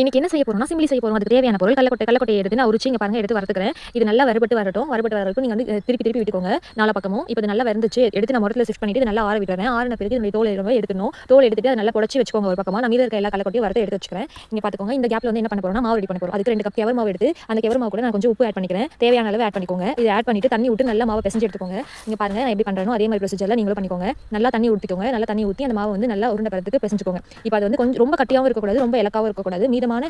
இன்னைக்கு என்ன செய்ய போறோம்னா சிம்பிளி செய்ய போறோம். அதுக்கு தேவையான பொருள் கல்லக்கொட்டை கல்லக்கொட்டை எடுத்து நான் உரிச்சு இங்க பாருங்க எடுத்து வரத்துக்கிறேன் இது நல்லா வரப்பட்டு வரட்டும். வரப்பட்டு வரட்டும் நீங்கள் நீங்க வந்து திருப்பி திருப்பி விட்டுக்கோங்க நாலா பக்கமும். இப்போ இது நல்லா வந்துச்சு. எடுத்து நான் முரத்தில் ஷிஃப்ட் பண்ணிட்டு நல்லா ஆற விட்டுறேன். ஆறின பிறகு இந்த தோல் எடுக்கணும் எடுத்துணும் தோல் எடுத்துட்டு அதை நல்லா புடச்சி வச்சுக்கோங்க ஒரு பக்கமாக நான் மீத இருக்க எல்லா கல்லக்கொட்டையும் வரது எடுத்து வச்சுக்கிறேன். நீங்கள் பாத்துக்கோங்க. இந்த கேப்ல வந்து என்ன பண்ண போறோம் மாவு ரெடி பண்ண போறோம். அதுக்கு ரெண்டு கப் கெவர் மாவு எடுத்து அந்த கவர் மாவு கூட நான் கொஞ்சம் உப்பு ஆட் பண்ணிக்கிறேன். தேவையான அளவு ஆட் பண்ணிக்கோங்க. இது ஆட் பண்ணிட்டு தண்ணி விட்டு நல்லா மாவை பிசைஞ்சு எடுத்துக்கோங்க. நீங்கள் பாருங்க நான் எப்படி பண்றேனோ அதே மாதிரி ப்ரொசீஜர்ல நீங்களும் பண்ணிக்கோங்க. நல்லா தண்ணி ஊற்றிக்கோங்க நல்லா தண்ணி ஊற்றி அந்த மாவு வந்து நல்லா உருண்டை பதத்துக்கு பிசைஞ்சுக்கோங்க. இப்போ அது வந்து கொஞ்சம் ரொம்ப கட்டியாகவும் இருக்கக்கூடாது ரொம்ப இலக்காவும் இருக்கக்கூடாது. விதமான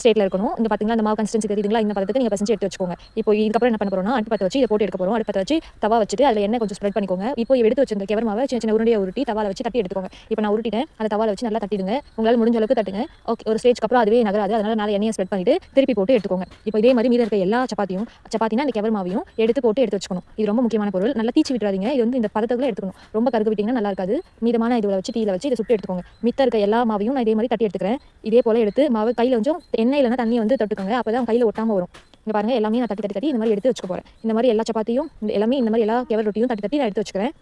ஸ்டேட்ல இருக்கணும். இங்க பாத்தீங்களா அந்த மாவு கன்சிஸ்டன்சி தெரியுதுங்களா? இந்த பதத்துக்கு நீங்க பசஞ்சு எடுத்து வச்சுக்கோங்க. இப்போ இதுக்கப்புறம் என்ன பண்ண போறோம்னா அடுப்பு பற்ற வச்சு இதை போட்டு எடுக்க போறோம். அடுப்பு பற்ற வச்சு தவா வச்சுட்டு அதில் எண்ணெய் கொஞ்சம் ஸ்ப்ரெட் பண்ணிக்கோங்க. இப்போ எடுத்து வச்சிருந்த கெவர் மாவை சின்ன சின்ன உருண்டையை உருட்டி தவால வச்சு தட்டி எடுத்துக்கோங்க. இப்போ நான் உருட்டிட்டேன். அந்த தவால வச்சு நல்லா தட்டிடுங்க. உங்களால் முடிஞ்ச அளவுக்கு தட்டுங்க. ஓகே ஒரு ஸ்டேஜ்க்கு அப்புறம் அதுவே நகராது. அதனால நான் எண்ணெயை ஸ்ப்ரெட் பண்ணிட்டு திருப்பி போட்டு எடுத்துக்கோங்க. இப்போ இதே மாதிரி மீத இருக்க எல்லா சப்பாத்தியும் சப்பாத்தினா அந்த கெவர் மாவையும் எடுத்து போட்டு எடுத்து வச்சுக்கணும். இது ரொம்ப முக்கியமான பொருள். நல்லா தீச்சு விட்டுறாதீங்க. இது வந்து இந்த பதத்துக்குள்ள எடுத்துக்கணும். ரொம்ப கருகு விட்டீங்கன்னா நல்லா இருக்காது. மீதமான இதில் வச்சு தீயில வச்சு இதை சுட்டு எடுத்துக்கோங்க. மித்த இருக்க எல்லா மாவையும் நான் இதே மாதிரி தட்டி எடுத்துக்கிறேன். இதே போல எடுத்து மாவு கையில் கொஞ்சம் எண்ணெய் இல்லைன்னா தண்ணி வந்து தொட்டுக்கோங்க. அப்போ தான் கையில் ஒட்டாமல் வரும். இங்கே பாருங்கள் எல்லாமே நான் தட்டி தட்டி தட்டி இந்த மாதிரி எடுத்து வச்சுக்க போகிறேன் இந்த மாதிரி எல்லா சப்பாத்தியும் இந்த எல்லாமே இந்த மாதிரி எல்லா கேவல் ரொட்டியும் தட்டி தட்டி நான் எடுத்து வச்சுக்கிறேன்.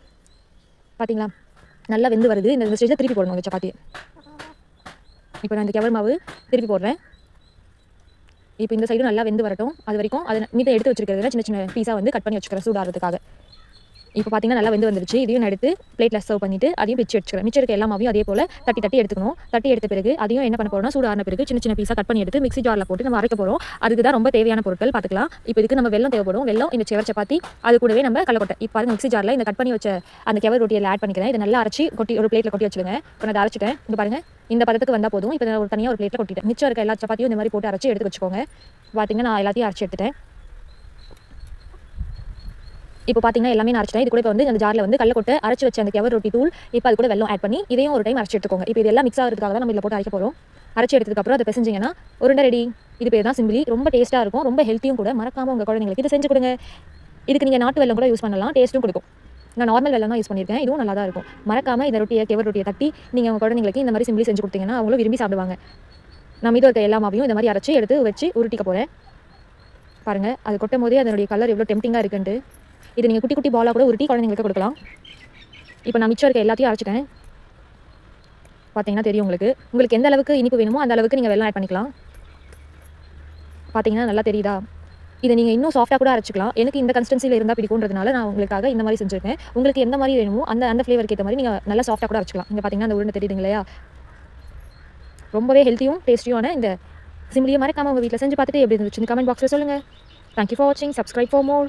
பார்த்தீங்களா நல்லா வெந்து வருது. இந்த ஸ்டேஜில் திருப்பி போடணும் இந்த சப்பாத்தி இப்போ நான் இந்த கெவர் மாவு திருப்பி போடுறேன். இப்போ இந்த சைடும் நல்லா வெந்து வரட்டும். அது வரைக்கும் அதை மீதை எடுத்து வச்சிருக்கிறதுல சின்ன சின்ன பீஸாக வந்து கட் பண்ணி வச்சுக்கிறேன் சூடாகிறதுக்காக. இப்போ பார்த்தீங்கன்னா நல்லா வந்து வந்துருச்சு. இதையும் எடுத்து பிளேட்டில் சர்வ் பண்ணிட்டு அதையும் பிச்சு எடுத்துக்கலாம் மிச்சம் இருக்க எல்லா அதே போல் தட்டி தட்டி எடுத்துக்கணும். தட்டி எடுத்த பிறகு அதையும் என்ன பண்ண போறோம்னா சூடான பிறகு சின்ன சின்ன பீஸாக கட் பண்ணி எடுத்து மிக்ஸி ஜாரில் போட்டு நம்ம அரைக்க போகிறோம் அதுக்கு தான் ரொம்ப தேவையான பொருட்கள் பார்த்துக்கலாம் இப்போ இதுக்கு நம்ம வெள்ளம் தேவைப்படும். வெள்ளம் இந்த செவர் சப்பாத்தி அது கூடவே நம்ம கலக்கொட்டை இப்போ அது மிக்ஸி ஜாரில் இந்த கட் பண்ணி வச்ச அந்த கெவர் ரொட்டியில் ஆட் பண்ணிக்கிறேன். இதை நல்லா அரைச்சி கொட்டி ஒரு பிளேட்டில் கொட்டி வச்சுருங்க இப்போ நான் அதை அரைச்சிட்டேன். இங்க பாருங்க இந்த பதத்துக்கு வந்தால் போதும். இப்போ நான் ஒரு தனியாக ஒரு பிளேட்டில் கொட்டிட்டேன். மிச்சம் இருக்க எல்லா சப்பாத்தியும் இந்த மாதிரி போட்டு அரைச்சி எடுத்து வச்சுக்கோங்க. பார்த்தீங்கன்னா நான் எல்லாத்தையும் அரைச்சி எடுத்துட்டேன். இப்போ பார்த்தீங்கன்னா எல்லாமே நான் அரைச்சிட்டேன். இது கூட இப்போ வந்து அந்த ஜாரில் வந்து கடல கொட்டை அரைச்சி வச்ச அந்த கெவர் ரொட்டி தூள் இப்போ அது கூட வெள்ளம் ஆட் பண்ணி இதையும் ஒரு டைம் அரைச்சி எடுத்துக்கோங்க இப்போ இதெல்லாம் மிக்ஸ் ஆகிறதுக்காக தான் நம்ம இதில் போட்டு அரைக்க போகிறோம் அரைச்சி எடுத்ததுக்கப்புறம் அதை பிசைஞ்சிங்கன்னா உருண்டை ரெடி இது பேர் தான் சிம்பிளி. ரொம்ப டேஸ்ட்டாக இருக்கும். ரொம்ப ஹெல்த்தியும் கூட. மறக்காமல் உங்கள் குழந்தைங்களுக்கு இது செஞ்சு கொடுங்க. இதுக்கு நீங்கள் நாட்டு வெல்லம் கூட யூஸ் பண்ணலாம். டேஸ்ட்டும் கொடுக்கும். நான் நார்மல் வெல்லம் தான் யூஸ் பண்ணியிருக்கேன். இதுவும் நல்லா தான் இருக்கும். மறக்காமல் இந்த ரொட்டியை கெவர் ரொட்டியை தட்டி நீங்கள் உங்கள் குழந்தைங்களுக்கு இந்த மாதிரி சிம்பிளி செஞ்சு கொடுத்தீங்கன்னா அவங்களும் விரும்பி சாப்பிடுவாங்க. நான் மீது இருக்க எல்லா மாவையும் இந்த மாதிரி அரைச்சி எடுத்து வச்சு உருட்டிக்க போகிறேன் பாருங்கள் அது கொட்டும் போதே அதனுடைய கலர் எவ்வளோ டெம்டிங்காக இருக்குன்ட்டு. இது நீங்கள் குட்டி குட்டி பாலாக கூட உருட்டி குழந்தைங்களுக்கு கொடுக்கலாம். இப்போ நான் மிச்சம் இருக்க எல்லாத்தையும் அரைச்சிட்டேன். பார்த்தீங்கன்னா தெரியும் உங்களுக்கு. உங்களுக்கு எந்த அளவுக்கு இனிப்பு வேணுமோ அந்த அளவுக்கு நீங்கள் வெள்ளம் ஆட் பண்ணிக்கலாம். பார்த்தீங்கன்னா நல்லா தெரியுதா? இதை நீங்கள் இன்னும் சாஃப்டாக கூட அரைச்சிக்கலாம். எனக்கு இந்த கன்சிஸ்டன்சியில் இருந்தால் பிடிக்குன்றதுனால நான் உங்களுக்காக இந்த மாதிரி செஞ்சுருக்கேன். உங்களுக்கு எந்த மாதிரி வேணுமோ அந்த அந்த ஃப்ளேவருக்கு ஏற்ற மாதிரி நீங்கள் நல்லா சாஃப்டாக கூட அரைச்சிக்கலாம். இங்கே பார்த்தீங்கன்னா அந்த உருண்டை தெரியுதுங்க இல்லையா? ரொம்பவே ஹெல்த்தியும் டேஸ்டியான இந்த சிம்பிளியை மறக்காமல் உங்கள் வீட்டில் செஞ்சு பார்த்துட்டு எப்படி இருந்துச்சு கமெண்ட் பாக்ஸில் சொல்லுங்கள் தேங்க்யூ ஃபார் வாட்சிங் சப்ஸ்கிரைப் ஃபார் மோர்